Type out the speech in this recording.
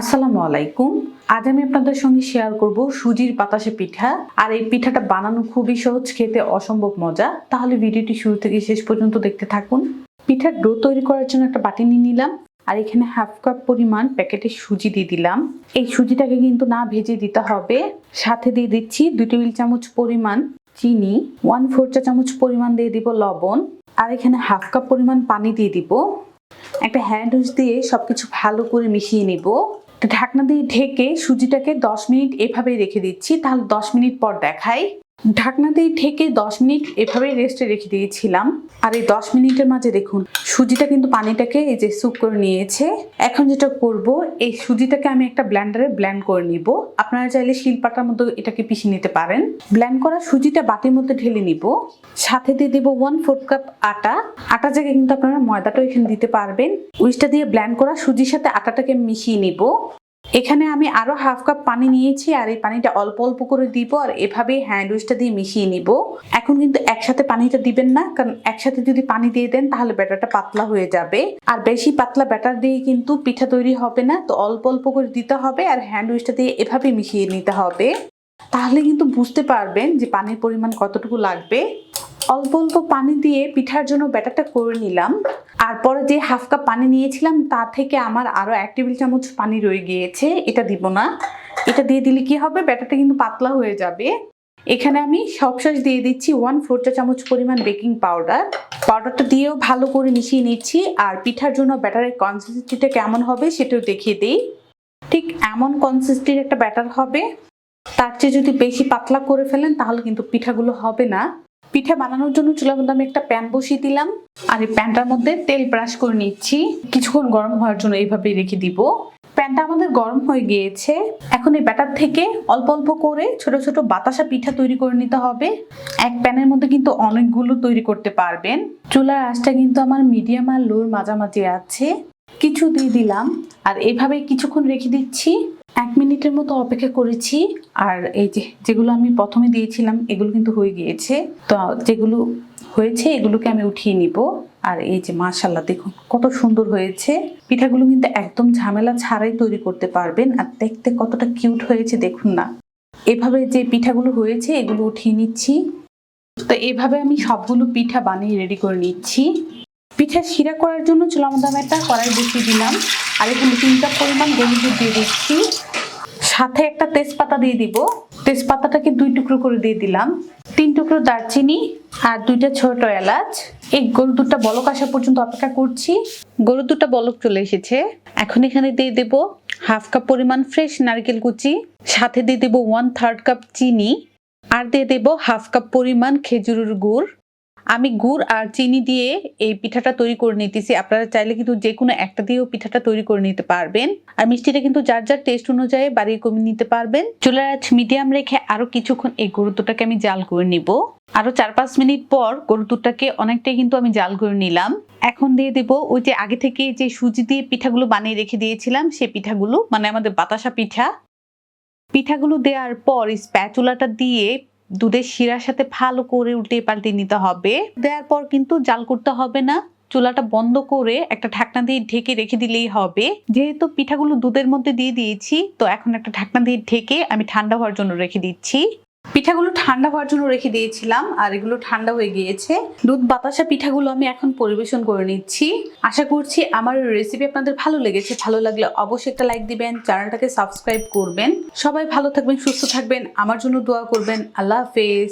আসসালামু আলাইকুম। আজ আমি আপনাদের সঙ্গে শেয়ার করব সুজির বাতাসে পিঠা। আর এই পিঠাটা বানানো খুবই সহজ, খেতে অসম্ভব মজা। তাহলে ভিডিওটি শুরু থেকে শেষ পর্যন্ত দেখতে থাকুন। পিঠার ডো তৈরি করার জন্য একটা বাটি নিয়ে নিলাম। আর এখানে হাফ কাপ পরিমাণ প্যাকেটে সুজি দিয়ে দিলাম। এই সুজিটাকে কিন্তু না ভেজে দিতে হবে। সাথে দিয়ে দিচ্ছি দুই টেবিল চামচ পরিমাণ চিনি ওয়ান ফোর চা চামচ পরিমাণ দিয়ে দিব লবণ। আর এখানে হাফ কাপ পরিমাণ পানি দিয়ে দিব। একটা হ্যান্ড উইচ দিয়ে সবকিছু ভালো করে মিশিয়ে নিব। ঢাকনা দিয়ে ঢেকে সুজিটাকে দশ মিনিট এভাবেই রেখে দিচ্ছি। তাহলে দশ মিনিট পর দেখাই। ঢাকনা দিয়ে ঢেকে দশ মিনিট এভাবেই রেস্টে রেখে দিয়েছিলাম। আর এই দশ মিনিটের মাঝে দেখুন, সুজিটা কিন্তু পানিটাকে এই যে সুপ করে নিয়েছে। এখন যেটা করব, এই সুজিটাকে আমি একটা ব্ল্যান্ডারে ব্ল্যান্ড করে নিব। আপনারা চাইলে শিলপাটার মধ্যে এটাকে পিষে নিতে পারেন। ব্ল্যান্ড করা সুজিটা বাটির মধ্যে ঢেলে নিব। সাথে দিয়ে দেবো ওয়ান ফোর্থ কাপ আটা। আটা জায়গায় কিন্তু আপনারা ময়দাটাও এখানে দিতে পারবেন। উইচটা দিয়ে ব্ল্যান্ড করা সুজির সাথে আটাটাকে মিশিয়ে নিব। এখানে আমি আরও হাফ কাপ পানি নিয়েছি আর এই পানিটা অল্প অল্প করে দিব আর এভাবে হ্যান্ড উইচটা দিয়ে মিশিয়ে নিব। এখন কিন্তু একসাথে পানিটা দিবেন না, কারণ একসাথে যদি পানি দিয়ে দেন তাহলে ব্যাটারটা পাতলা হয়ে যাবে। আর বেশি পাতলা ব্যাটার দিয়ে কিন্তু পিঠা তৈরি হবে না, তো অল্প অল্প করে দিতে হবে আর হ্যান্ড উইচটা দিয়ে এভাবে মিশিয়ে নিতে হবে। তাহলে কিন্তু বুঝতে পারবেন যে পানির পরিমাণ কতটুকু লাগবে। অল্প অল্প পানি দিয়ে পিঠার জন্য ব্যাটারটা করে নিলাম। আর পরে যে হাফ কাপ পানি নিয়েছিলাম, তা থেকে আমার আরও এক টেবিল চামচ পানি রয়ে গিয়েছে। এটা দিব না। এটা দিয়ে দিলে কি হবে? ব্যাটারটা কিন্তু পাতলা হয়ে যাবে। এখানে আমি সবশেষ দিয়ে দিচ্ছি ওয়ান ফোর চা চামচ পরিমাণ বেকিং পাউডার। পাউডারটা দিয়েও ভালো করে মিশিয়ে নিচ্ছি। আর পিঠার জন্য ব্যাটারের কনসিস্টেন্সিটা কেমন হবে সেটাও দেখিয়ে দিই। ঠিক এমন কনসিস্টেন্সির একটা ব্যাটার হবে। তার চেয়ে যদি বেশি পাতলা করে ফেলেন, তাহলে কিন্তু পিঠাগুলো হবে না। পিঠা বানানোর জন্য চুলার মধ্যে আমি একটা প্যান বসিয়ে দিলাম। আর এই প্যানটার মধ্যে তেল ব্রাশ করে নিচ্ছি। কিছুক্ষণ গরম হওয়ার জন্য এইভাবে রেখে দিব। প্যানটা আমাদের গরম হয়ে গিয়েছে। এখন এই ব্যাটার থেকে অল্প অল্প করে ছোট ছোট বাতাসা পিঠা তৈরি করে নিতে হবে। এক প্যানের মধ্যে কিন্তু অনেকগুলো তৈরি করতে পারবেন। চুলার আঁচটা কিন্তু আমার মিডিয়াম আর লোর মাঝামাঝি আছে। কিছু দিয়ে দিলাম। আর এভাবে কিছুক্ষণ রেখে দিচ্ছি। এক মিনিটের মতো অপেক্ষা করেছি আর এই যে যেগুলো আমি প্রথমে দিয়েছিলাম, এগুলো কিন্তু হয়ে গিয়েছে। তো যেগুলো হয়েছে, এগুলোকে আমি উঠিয়ে নিব। আর এই যে মাশাল্লাহ দেখুন কত সুন্দর হয়েছে। পিঠাগুলো কিন্তু একদম ঝামেলা ছাড়াই তৈরি করতে পারবেন। আর দেখতে কতটা কিউট হয়েছে, দেখুন না। এভাবে যে পিঠাগুলো হয়েছে, এগুলো উঠিয়ে নিচ্ছি। তো এভাবে আমি সবগুলো পিঠা বানিয়ে রেডি করে নিচ্ছি। পিঠা শিরা করার জন্য চুলা মধ্যে একটা কড়াই বসিয়ে দিলাম। আর এখানে তিনটা পরিমাণ গরুর দিয়ে দিচ্ছি। সাথে একটা তেজপাতা দিয়ে দিব। তেজপাতাটাকে দুই টুকরো করে দিয়ে দিলাম। তিন টুকরো দারচিনি আর দুইটা ছোট এলাচ। এই গরুর দুধটা বলক আসা পর্যন্ত অপেক্ষা করছি। গরুর দুধটা বলক চলে এসেছে। এখন এখানে দিয়ে দেব হাফ কাপ পরিমাণ ফ্রেশ নারকেল কুচি। সাথে দিয়ে দেব ওয়ান থার্ড কাপ চিনি। আর দিয়ে দেব হাফ কাপ পরিমাণ খেজুরের গুড়। আমি গুড় আর চিনি দিয়ে এই পিঠাটা তৈরি করে নিতেছি। আপনারা চাইলে কিন্তু যে কোনো একটা দিয়েও পিঠাটা তৈরি করে নিতে পারবেন। আর মিষ্টিটা কিন্তু যার যার টেস্ট অনুযায়ী বাড়িয়ে কমিয়ে নিতে পারবেন। চুলার আঁচ মিডিয়াম রেখে আরও কিছুক্ষণ এই গরুর দুধটাকে আমি জাল করে নিব। আরও চার পাঁচ মিনিট পর গরুর দুধটাকে অনেকটাই কিন্তু আমি জাল করে নিলাম। এখন দিয়ে দেব ওই যে আগে থেকে যে সুজি দিয়ে পিঠাগুলো বানিয়ে রেখে দিয়েছিলাম সেই পিঠাগুলো মানে আমাদের বাতাসা পিঠা। পিঠাগুলো দেওয়ার পর স্প্যাচুলাটা দিয়ে দুধের শিরার সাথে ভালো করে উল্টে পাল্টে নিতে হবে। দেওয়ার পর কিন্তু জাল করতে হবে না। চুলাটা বন্ধ করে একটা ঢাকনা দিয়ে ঢেকে রেখে দিলেই হবে। যেহেতু পিঠাগুলো দুধের মধ্যে দিয়ে দিয়েছি, তো এখন একটা ঢাকনা দিয়ে ঢেকে আমি ঠান্ডা হওয়ার জন্য রেখে দিচ্ছি। পিঠাগুলো ঠান্ডা হওয়ার জন্য রেখে দিয়েছিলাম, আর এগুলো ঠান্ডা হয়ে গিয়েছে। দুধ বাতাসা পিঠাগুলো আমি এখন পরিবেশন করে নিচ্ছি। আশা করছি আমার রেসিপি আপনাদের ভালো লেগেছে। ভালো লাগলে অবশ্যই একটা লাইক দিবেন চ্যানেলটাকে সাবস্ক্রাইব করবেন। সবাই ভালো থাকবেন, সুস্থ থাকবেন। আমার জন্য দোয়া করবেন। আল্লাহ হাফেজ।